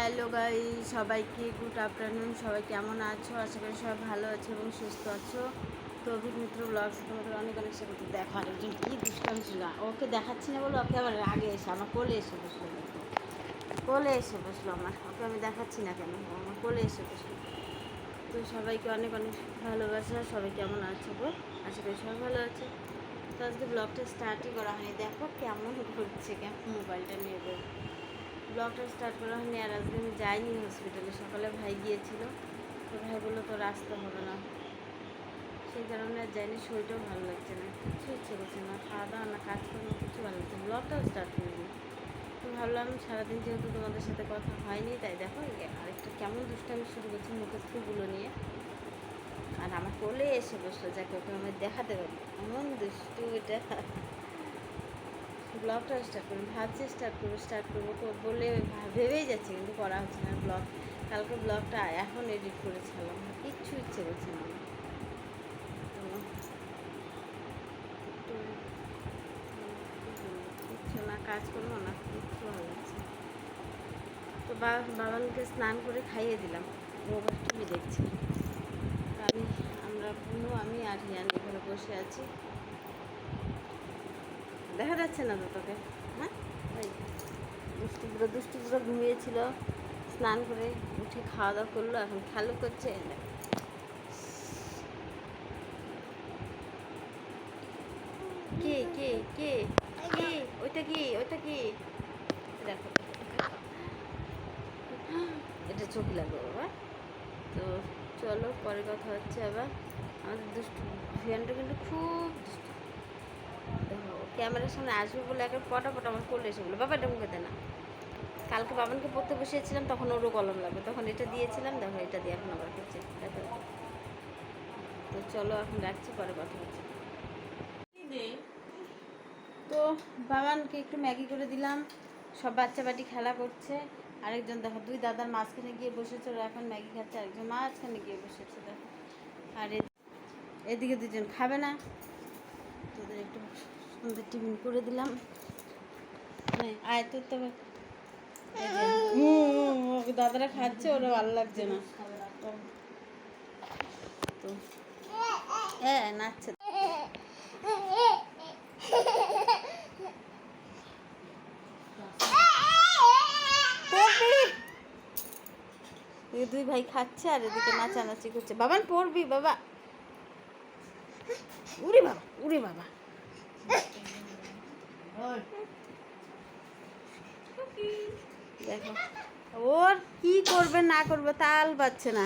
Hello guy সবাইকে good afternoon. সবাই কেমন আছো? আশা করি সবাই ভালো আছো এবং সুস্থ আছো। তো অভিক মিত্র ব্লগস তোমাদের অনেক অনেক সাথে দেখা একজন কী দুষ্টামি ছিল। ওকে দেখাচ্ছি না বলে ওকে আবার আগে এসে, আমার কোলে এসে বসল। কোলে এসে বসল আমার। ওকে আমি দেখাচ্ছি না কেন? আমার কোলে এসে বসল। তো সবাইকে অনেক অনেক ভালোবাসা। সবাই কেমন আছো গো? আশা করি সবাই ভালো আছে। তো আজকে ব্লগটা স্টার্টই করা হয়নি। দেখো কেমন ঘুরছে কেমন মোবাইলটা নিয়ে বের ব্লগটা স্টার্ট করা হয়নি আর আজকে আমি যাইনি হসপিটালে সকালে ভাই গিয়েছিল। তো ভাই বলল, তোর আসতে হবে না। সেই কারণে আর যাইনি। শরীরটাও ভালো লাগছে না কিছু ইচ্ছে করছে না। খাওয়া দাওয়া না কাজ করানো কিছু ভালো লাগছে ব্লগটাও স্টার্ট করিনি। তো ভাবলাম, সারাদিন যেহেতু তোমাদের সাথে কথা হয়নি, তাই দেখো আরেকটা কেমন দুষ্টামি শুরু করছি মুখস্থগুলো নিয়ে। আর আমার কোলে এসে বসল, যাকে, ওকে আমি দেখাতে পারি। এমন দুষ্টু এটা। ব্লগটা স্টার্ট করব, ভাবছি স্টার্ট করব স্টার্ট করব বলে ভেবেই যাচ্ছে কিন্তু করা হচ্ছে না ব্লগ। কালকে ব্লগটা এখন এডিট করে ছাড়লাম, কিচ্ছু ইচ্ছে করছে না। কিচ্ছু না, কাজ করব না, কিচ্ছু ভালো লাগছে তো বাবানকে স্নান করে খাইয়ে দিলাম আবার টিভি দেখছে। আমি আমরা পুনু আমি আর হিয়ান এখানে বসে আছি। দেখা যাচ্ছে না তো তোকে হ্যাঁ? ওই দুষ্টু বুড়ো ঘুমিয়েছিল, স্নান করে উঠে খাওয়া দাওয়া করল, এখন খেলো করছে কে কে কে কে, ওইটা কি ওইটা কি? দেখো। এটা চোখ লাগবে বাবা। তো চলো, পরে কথা হচ্ছে আবার। আমাদের দুষ্টু, ভিয়ানটা কিন্তু খুব ক্যামেরার সামনে আসবে বলে একটা পটা পটা আমার করলে এসে বলে বাবা, এটা মুখে দে না। কালকে বাবানকে পড়তে বসিয়েছিলাম, তখন ওরও কলম লাগবে। তখন এটা দিয়েছিলাম, দেখো এটা দিয়ে এখন আবার করছে। দেখো। তো চলো, এখন রাখছি, পরে কথা হচ্ছে। তো বাবানকে একটু ম্যাগি করে দিলাম। সব বাচ্চা বাটি খেলা করছে। আরেকজন, দেখো, দুই দাদার মাঝখানে গিয়ে বসেছে, ওরা এখন ম্যাগি খাচ্ছে। আরেকজন মাঝখানে গিয়ে বসেছে, দেখো। আর এদিকে দুজন খাবে না। তোদের একটু টিফিন করে দিলাম। নে, আয় তোর তো এই যে, হুম, হুম, হুম, দাদারা খাচ্ছে ওরা ভালো লাগছে না। তো হ্যাঁ নাচছে। দুই ভাই খাচ্ছে আর এদিকে নাচানাচি করছে। বাবান পড়বি বাবা। উড়ি বাবা উড়ি বাবা। দেখো। ওর কি করবে না করবে তাল পাচ্ছে না।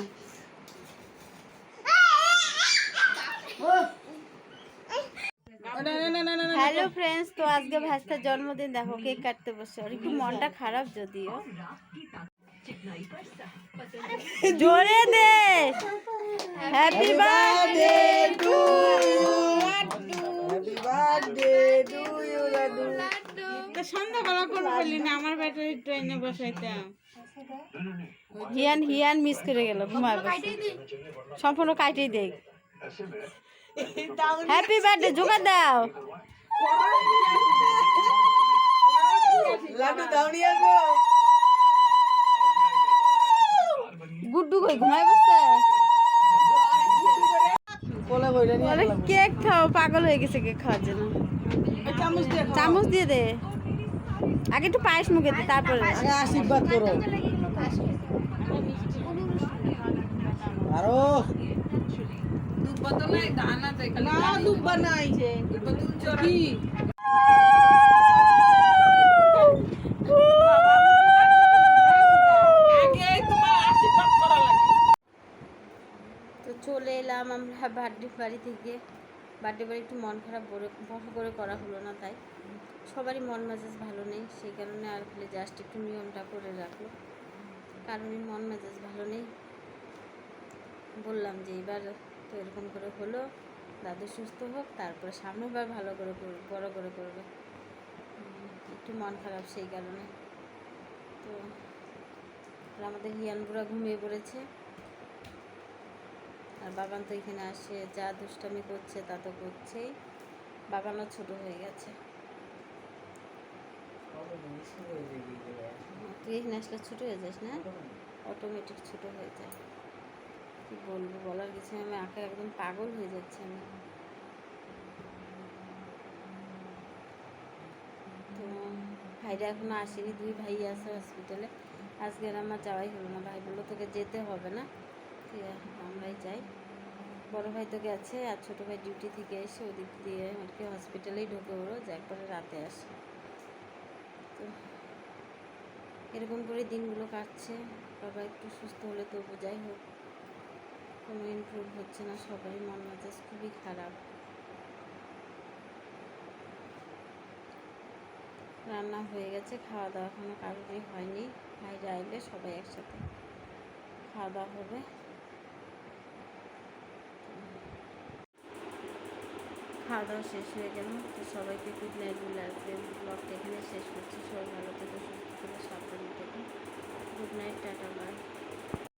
হ্যালো ফ্রেন্ডস তো আজকে ভাস্তার জন্মদিন। দেখো কেক কাটতে বসে ওর একটু মনটা খারাপ যদিও। জোরে দে! Happy birthday to to you, Radu. তো সন্ধ্যাবেলা করে বললি না আমার ব্যাটারি ট্রেনে বসাইতাম। হিয়ান হিয়ান মিস করে গেল ঘুমায় সম্পূর্ণ কাটেই দেখ। হ্যাপি বার্থডে জোগাড় দাও। লাড্ডু দাও নিয়ে আসব গুড্ডু কই ঘুমায় বসে? কেক খাও পাগল হয়ে গেছে কেক খাওয়ার জন্য। চামচ দিয়ে দে। আগে একটু পায়েস মুখে দে তারপরে আশীর্বাদ করো। আরও। না দুব্বা নাই কি তো এলাম আমরা বার্থডে বাড়ি থেকে। বার্থডে বাড়ি একটু মন খারাপ বড় করে করা হলো না তাই। সবারই মন মেজাজ ভালো নেই, সেই কারণে আর খালি জাস্ট একটু নিয়মটা করে রাখল। কারণে মন মেজাজ ভালো নেই। বললাম যে এবার তো এরকম করে হলো, দাদু সুস্থ হোক, তারপরে সামনেবার ভালো করে বড় করে করবে। একটু মন খারাপ সেই কারণে। তো আমাদের হিয়ান বুড়া ঘুমিয়ে পড়েছে। আর বাগান তো এখানে আসে, যা দুষ্টামি করছে তা তো করছেই। বাগানও ছোট হয়ে গেছে। তুই এখানে আসলে ছোটো হয়ে যাস না? অটোমেটিক ছোটো হয়ে যায়। কি বলব, বলার কিছু আমি আঁকা একদম পাগল হয়ে যাচ্ছে আমি। তো ভাইরা এখনও আসেনি, দুই ভাই আছে হসপিটালে আজকে আমার যাওয়াই হলো না। ভাই বলল তোকে যেতে হবে না। আমরাই যাই। বড় ভাই তো গেছে আর ছোটো ভাই ডিউটি থেকে এসে ওদিক দিয়ে আর কি হসপিটালেই ঢুকে ওরও যা একবারে রাতে আসে। তো এরকম করে দিনগুলো কাটছে। বাবা একটু সুস্থ হলে তবু যাই হোক। কোনো ইমপ্রুভ হচ্ছে না, সবারই মন মেজাজ খুবই খারাপ। রান্না হয়ে গেছে খাওয়া দাওয়া এখনও কারণে হয়নি। ভাইরা আইলে সবাই একসাথে। খাওয়া দাওয়া হবে। খাওয়া দাওয়া শেষ হয়ে গেল। তো সবাইকে গুড নাইট বলে আজকে ব্লগটা এখানে শেষ করছি। সবাই ভালো থেকে, সুস্থ থেকে, সাবধানে থেকে। Good night tata